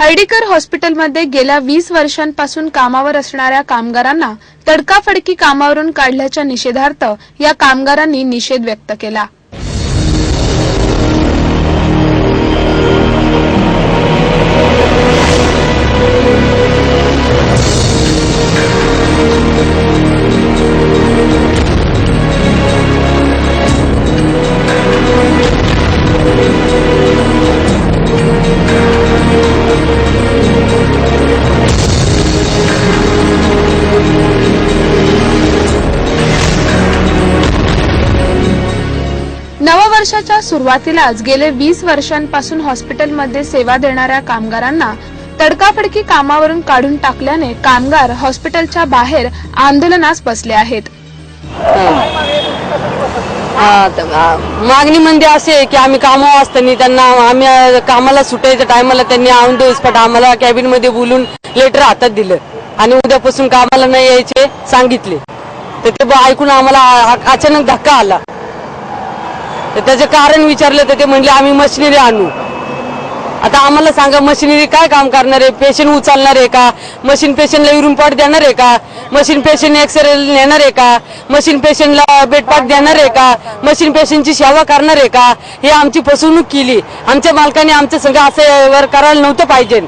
हर्डीकर हॉस्पिटलमध्ये गेल्या वीस वर्षांपासून कामावर असणाऱ्या कामगारांना तडकाफडकी कामावरून काढल्याच्या निषेधार्थ या कामगारांनी निषेध व्यक्त केला. वर्षाच्या सुरुवातीलाच गेले वीस वर्षांपासून हॉस्पिटलमध्ये सेवा देणाऱ्या कामगारांना तडकाफडकी कामावरून काढून टाकल्याने कामगार हॉस्पिटलच्या बाहेर आंदोलनास बसले आहेत. मागणी म्हणजे असे आहे की आम्ही कामावर असताना त्यांना आम्ही कामाला सुटायच्या टायमाला त्यांनी ऑन द स्पॉट आम्हाला कॅबिनमध्ये बोलून लेटर हातात दिलं. आणि उद्यापासून कामाला नाही यायचे सांगितले. तर ते ऐकून आम्हाला अचानक धक्का आला. तर त्याचे कारण विचारलं तर ते म्हणले आम्ही मशिनरी आणू. आता आम्हाला सांगा मशिनरी काय काम करणार आहे? पेशंट उचलणार आहे का? मशीन पेशंटला युरिन पॉट देणार आहे का? मशीन पेशंट एक्सरे नेणार आहे का? मशीन पेशंटला बेडपाट देणार आहे का? मशीन पेशंटची सेवा करणार आहे का? हे आमची फसवणूक केली. आमच्या मालकाने आमच्या संघ असं वर करायला नव्हतं पाहिजे.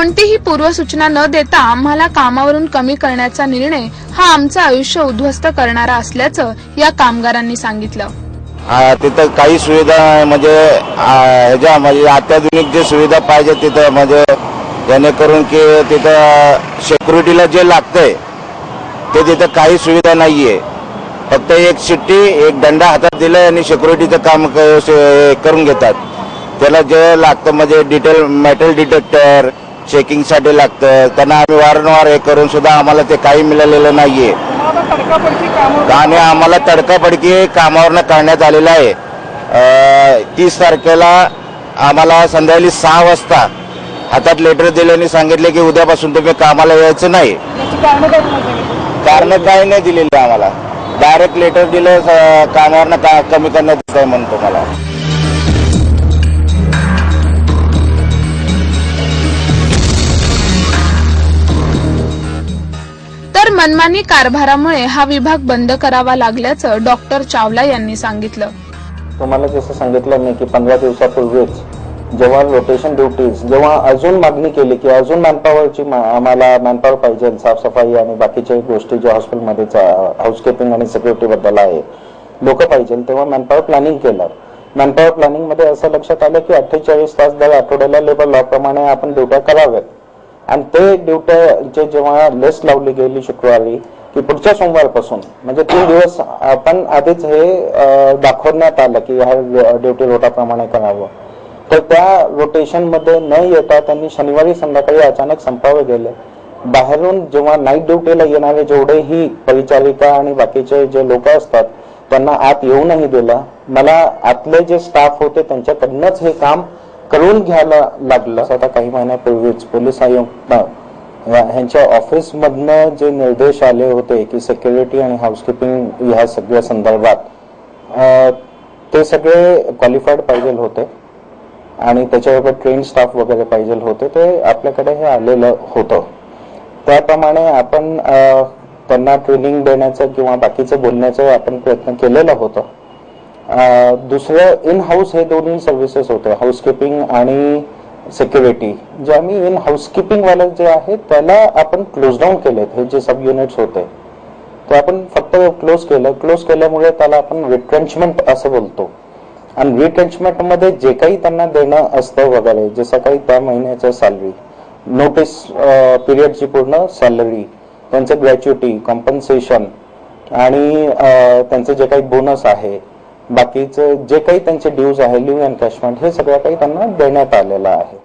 कोणतीही पूर्वसूचना न देता आम्हाला कामावरून कमी करण्याचा निर्णय हा आमचं आयुष्य उद्ध्वस्त करणारा असल्याचं या कामगारांनी सांगितलं. तिथं काही सुविधा म्हणजे ह्याच्या म्हणजे अत्याधुनिक जे सुविधा पाहिजे तिथं म्हणजे जेणेकरून की तिथं सिक्युरिटीला जे लागतंय ते तिथं काही सुविधा नाहीये. फक्त एक शिट्टी एक दंडा हातात दिलाय आणि सिक्युरिटीचं काम करून घेतात. त्याला जे लागतं म्हणजे डिटेल मेटल डिटेक्टर चेकिंगसाठी लागतं. त्यांना आम्ही वारंवार हे करून सुद्धा आम्हाला ते काही मिळालेलं नाहीये. आणि आम्हाला तडकाफडकी कामावरनं करण्यात आलेलं आहे. तीस तारखेला आम्हाला संध्याकाळी सहा वाजता हातात लेटर दिल्याने सांगितले की उद्यापासून तुम्ही कामाला यायचं नाही. कारण काही नाही दिलेली आम्हाला. डायरेक्ट लेटर दिलं कामावरनं का कमी करण्यात येत आहे म्हणून तुम्हाला. मनमानी कारभारामुळे हा विभाग बंद करावा लागल्याचं डॉक्टर चावला यांनी सांगितलं. तुम्हाला जसं सांगितलं मी की पंधरा दिवसापूर्वीच जेव्हा रोटेशन ड्युटीज जेव्हा अजून मागणी केली की अजून मॅनपॉवरची आम्हाला मॅनपॉवर पाहिजे साफसफाई आणि बाकीच्या गोष्टी ज्या हॉस्पिटलमध्ये हाऊसकीपिंग आणि सिक्युरिटी बद्दल आहे लोक पाहिजे तेव्हा मॅनपॉवर प्लॅनिंग केलं. मॅनपॉवर प्लॅनिंगमध्ये असं लक्षात आलं की अठ्ठेचाळीस तास दर आठवड्याला लेबर लॉ प्रमाणे आपण ड्युट्या कराव्यात आणि ते ड्युट्याचे जेव्हा लस लावली गेली शुक्रवारी की पुढच्या सोमवारपासून म्हणजे तीन दिवस आपण आधीच हे दाखवण्यात आलं की ह्या ड्युटी रोटाप्रमाणे करावं. तर त्या रोटेशनमध्ये न येता त्यांनी शनिवारी संध्याकाळी अचानक संपावे गेले. बाहेरून जेव्हा नाईट ड्युटीला येणारे जेवढेही परिचारिका आणि बाकीचे जे लोक असतात त्यांना आत येऊनही दिलं. मला आतले जे स्टाफ होते त्यांच्याकडनंच हे काम करून घ्यायला लागलं. आता काही महिन्यापूर्वीच पोलीस आयुक्त ह्यांच्या ऑफिस मधनं जे निर्देश आले होते की सिक्युरिटी आणि हाऊसकीपिंग ह्या सगळ्या संदर्भात ते सगळे क्वालिफाईड पाहिजे होते. आणि त्याच्याबरोबर ट्रेन स्टाफ वगैरे पाहिजे होते. ते आपल्याकडे हे आलेलं होतं. त्याप्रमाणे आपण त्यांना ट्रेनिंग देण्याचं किंवा बाकीचं बोलण्याचं आपण प्रयत्न केलेला होता. दुसरं इन हाऊस हे दोन्ही सर्व्हिसेस होते हाऊसकीपिंग आणि सिक्युरिटी जे आम्ही इन हाऊसकीपिंग वाले जे आहे त्याला आपण क्लोज डाऊन केलेत हे जे सब युनिट्स होते. ते आपण फक्त क्लोज केलं. क्लोज केल्यामुळे त्याला आपण रिट्रेंचमेंट असं बोलतो. आणि रिट्रेंचमेंटमध्ये जे काही त्यांना देणं असतं वगैरे जसं काही त्या महिन्याचं सॅलरी नोटीस पिरियडची पूर्ण सॅलरी त्यांचं ग्रॅच्युटी कॉम्पन्सेशन आणि त्यांचं जे काही बोनस आहे बाकीचं जे काही त्यांचे ड्यूज आहे लिव्ह एनकॅशमेंट हे सगळं काही त्यांना देण्यात आलेलं आहे.